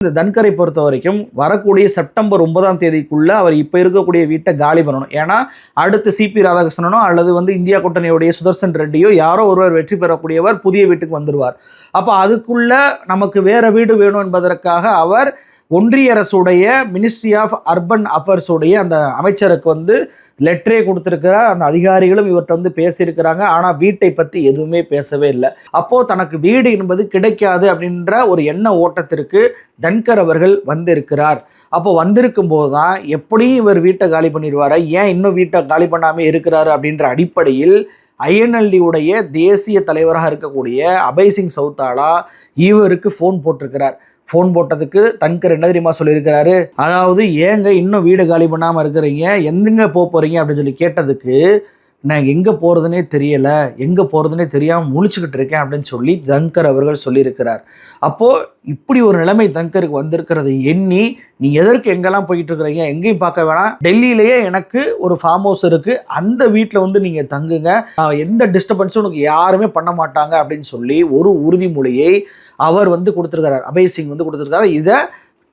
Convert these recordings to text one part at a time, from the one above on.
இந்த தன்கரை பொறுத்த வரைக்கும் வரக்கூடிய செப்டம்பர் ஒன்பதாம் தேதிக்குள்ள அவர் இப்போ இருக்கக்கூடிய வீட்டை காலி பண்ணணும். ஏன்னா அடுத்து சிபி ராதாகிருஷ்ணனோ அல்லது வந்து இந்தியா கூட்டணியுடைய சுதர்சன் ரெட்டியோ யாரோ ஒருவர் வெற்றி பெறக்கூடியவர் புதிய வீட்டுக்கு வந்துடுவார் அப்போ அதுக்குள்ள நமக்கு வேற வீடு வேணும் என்பதற்காக அவர் ஒன்றிய அரசுடைய மினிஸ்ட்ரி ஆஃப் அர்பன் அஃபேர்ஸுடைய அந்த அமைச்சருக்கு வந்து லெட்டரே கொடுத்துருக்கிறார். அந்த அதிகாரிகளும் இவர்கிட்ட வந்து பேசியிருக்கிறாங்க. ஆனால் வீட்டை பற்றி எதுவுமே பேசவே இல்லை. அப்போது தனக்கு வீடு என்பது கிடைக்காது அப்படின்ற ஒரு எண்ண ஓட்டத்திற்கு தன்கர் அவர்கள் வந்திருக்கிறார். அப்போ வந்திருக்கும் போது தான் எப்படியும் இவர் வீட்டை காலி பண்ணிடுவார்? ஏன் இன்னும் வீட்டை காலி பண்ணாமல் இருக்கிறாரு அப்படின்ற அடிப்படையில் ஐஎன்எல்டி உடைய தேசிய தலைவராக இருக்கக்கூடிய அபய் சிங் சௌதாலா இவருக்கு ஃபோன் போட்டிருக்கிறார். ஃபோன் போட்டதுக்கு தன்கர் என்ன தெரியுமா சொல்லியிருக்கிறாரு? அதாவது ஏங்க இன்னும் வீடு காலி பண்ணாமல் இருக்கிறீங்க? எந்தங்க போக போகிறீங்க அப்படின்னு சொல்லி கேட்டதுக்கு நான் எங்கே போகிறதுனே தெரியலை எங்கே போகிறதுனே தெரியாமல் முழிச்சுக்கிட்டு இருக்கேன் அப்படின்னு சொல்லி தங்கர் அவர்கள் சொல்லியிருக்கிறார். அப்போது இப்படி ஒரு நிலைமை தங்கருக்கு வந்திருக்கிறதை எண்ணி நீ எதற்கு எங்கெல்லாம் போயிட்டு இருக்கிறீங்க? எங்கேயும் பார்க்க வேணாம். டெல்லியிலேயே எனக்கு ஒரு ஃபார்ம் ஹவுஸ் இருக்குது அந்த வீட்டில் வந்து நீங்கள் தங்குங்க. எந்த டிஸ்டர்பன்ஸும் உனக்கு யாருமே பண்ண மாட்டாங்க அப்படின்னு சொல்லி ஒரு உறுதிமொழியை அவர் வந்து கொடுத்துருக்கிறார். அபய் சிங் வந்து கொடுத்துருக்காரு இதை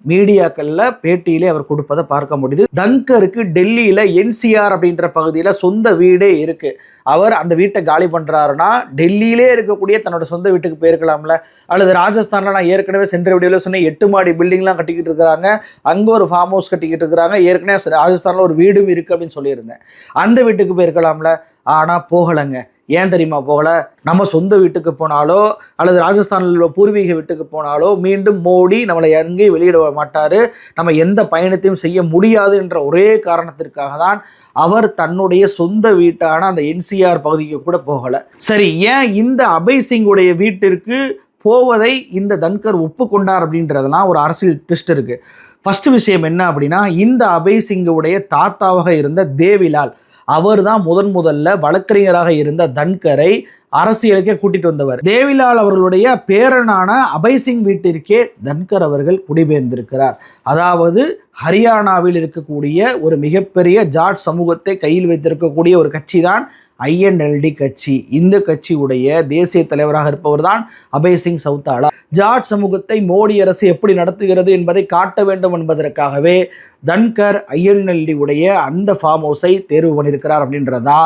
மீடியாக்களில் பேட்டியிலே அவர் கொடுப்பதை பார்க்க முடியுது. தங்கருக்கு டெல்லியில் என்சிஆர் அப்படின்ற பகுதியில் சொந்த வீடே இருக்கு. அவர் அந்த வீட்டை காலி பண்ணுறாருன்னா டெல்லியிலே இருக்கக்கூடிய தன்னோட சொந்த வீட்டுக்கு போயிருக்கலாம்ல. அல்லது ராஜஸ்தானில் நான் ஏற்கனவே சென்ற வீடியோவில் சொன்னேன் எட்டு மாடி பில்டிங்லாம் கட்டிக்கிட்டு இருக்கிறாங்க. அங்கே ஒரு ஃபார்ம் ஹவுஸ் கட்டிக்கிட்டு இருக்கிறாங்க. ஏற்கனவே ராஜஸ்தானில் ஒரு வீடும் இருக்குது அப்படின்னு சொல்லியிருந்தேன். அந்த வீட்டுக்கு போயிருக்கலாம்ல. ஆனால் போகலைங்க. ஏன் தெரியுமா போகல? நம்ம சொந்த வீட்டுக்கு போனாலோ அல்லது ராஜஸ்தானில் உள்ள பூர்வீக வீட்டுக்கு போனாலோ மீண்டும் மோடி நம்மளை எங்கேயும் வெளியிட மாட்டார். நம்ம எந்த பயணத்தையும் செய்ய முடியாது என்ற ஒரே காரணத்திற்காக தான் அவர் தன்னுடைய சொந்த வீட்டான அந்த என்சிஆர் பகுதிக்கு கூட போகலை. சரி ஏன் இந்த அபய் சிங்குடைய வீட்டிற்கு போவதை இந்த தன்கர் ஒப்புக்கொண்டார் அப்படின்றதெல்லாம் ஒரு அரசியல் ட்விஸ்ட் இருக்குது ஃபஸ்ட்டு விஷயம் என்ன அப்படின்னா இந்த அபய் சிங்குடைய தாத்தாவாக இருந்த தேவிலால். அவர் தான் முதன் முதல்ல வழக்கறிஞராக இருந்த தன்கரை அரசியலுக்கே கூட்டிட்டு வந்தவர். தேவிலால் அவர்களுடைய பேரனான அபய் சிங் வீட்டிற்கே தன்கர் அவர்கள் குடிபெயர்ந்திருக்கிறார். அதாவது ஹரியானாவில் இருக்கக்கூடிய ஒரு மிகப்பெரிய ஜாட் சமூகத்தை கையில் வைத்திருக்கக்கூடிய ஒரு கட்சி தான் ஐஎன்எல்டி கட்சி. இந்த கட்சியுடைய தேசிய தலைவராக இருப்பவர் தான் அபய் சிங் சௌதாலா ஜாட் சமூகத்தை மோடி அரசு எப்படி நடத்துகிறது என்பதை காட்ட வேண்டும் என்பதற்காகவே தன்கர் ஐஎன்எல்டி உடைய அந்த ஃபார்ம் ஹவுஸை தேர்வு பண்ணியிருக்கிறார் அப்படின்றதா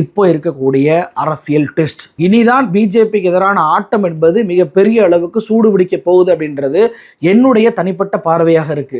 இப்போ இருக்கக்கூடிய அரசியல் டெஸ்ட் இனிதான் பிஜேபிக்கு எதிரான ஆட்டம் என்பது மிகப்பெரிய அளவுக்கு சூடுபிடிக்க போகுது அப்படின்றது என்னுடைய தனிப்பட்ட பார்வையாக இருக்கு.